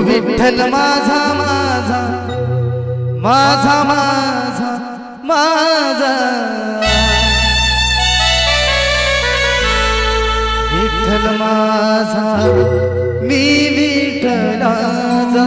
विठ्ठल माझा माझा माझा माझा माझा. विठ्ठल माझा मी विठ्ठलाचा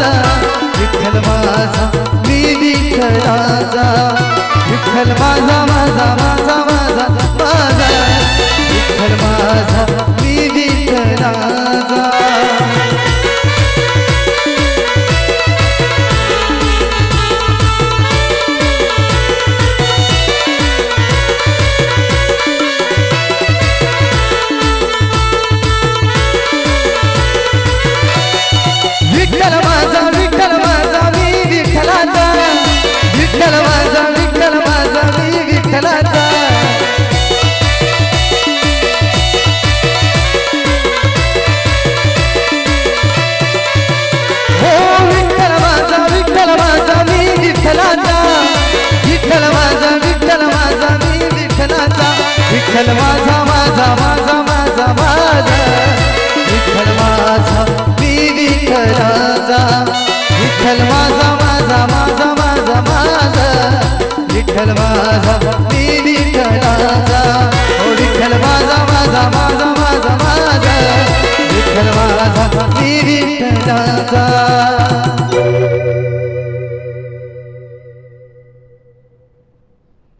माझा विठ्ठल माझा माझा माझा माझा माझा. विठ्ठल माझा मी विठ्ठलाचा. विठ्ठल माझा माझा माझा माझा माझा. विठ्ठल माझा मी विठ्ठल माझा माझा माझा माझा माझा. विठ्ठल माझा मी